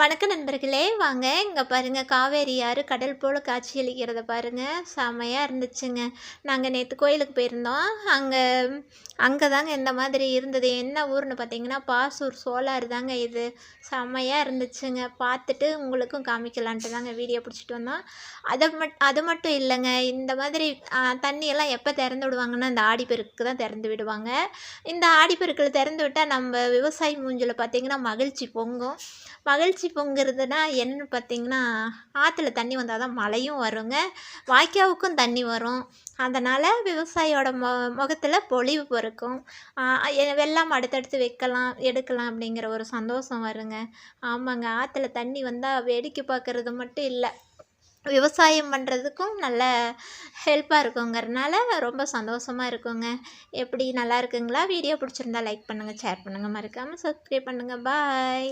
வணக்க நண்பர்களே வாங்க. இங்கே பாருங்கள் காவேரி ஆறு கடல் போல் காட்சியளிக்கிறத பாருங்கள் செமையாக இருந்துச்சுங்க. நாங்கள் நேற்று கோயிலுக்கு போயிருந்தோம். அங்கே அங்கே தாங்க இந்த மாதிரி இருந்தது. என்ன ஊர்னு பார்த்தீங்கன்னா பாசூர் சோலார் தாங்க இது. செம்மையாக இருந்துச்சுங்க. பார்த்துட்டு உங்களுக்கும் காமிக்கலான்ட்டு தாங்க வீடியோ பிடிச்சிட்டு வந்தோம். அதை மட் அது மட்டும் இல்லைங்க. இந்த மாதிரி தண்ணியெல்லாம் எப்போ திறந்து விடுவாங்கன்னா இந்த ஆடிப்பெருக்கு தான் திறந்து விடுவாங்க. இந்த ஆடிப்பெருக்கில் திறந்து விட்டால் நம்ம விவசாயி மூஞ்சில் பார்த்திங்கன்னா மகிழ்ச்சி பொங்கும். மகிழ்ச்சி பொங்குறதுனா என்னன்னு பார்த்தீங்கன்னா ஆற்றுல தண்ணி வந்தால் தான் மழையும் வருங்க. வாய்க்காவுக்கும் தண்ணி வரும். அதனால் விவசாயியோட மொ முகத்தில் பொலிவு பிறக்கும். வெள்ளம் அடுத்தடுத்து வைக்கலாம் எடுக்கலாம் அப்படிங்கிற ஒரு சந்தோஷம் வருங்க. ஆமாங்க ஆற்றுல தண்ணி வந்தால் வேடிக்கை பார்க்குறது மட்டும் இல்லை விவசாயம் பண்ணுறதுக்கும் நல்ல ஹெல்ப்பாக இருக்குங்கிறனால ரொம்ப சந்தோஷமாக இருக்குங்க. எப்படி நல்லா இருக்குங்களா? வீடியோ பிடிச்சிருந்தா லைக் பண்ணுங்கள் ஷேர் பண்ணுங்கள் மறக்காமல் சப்ஸ்கிரைப் பண்ணுங்கள் பாய்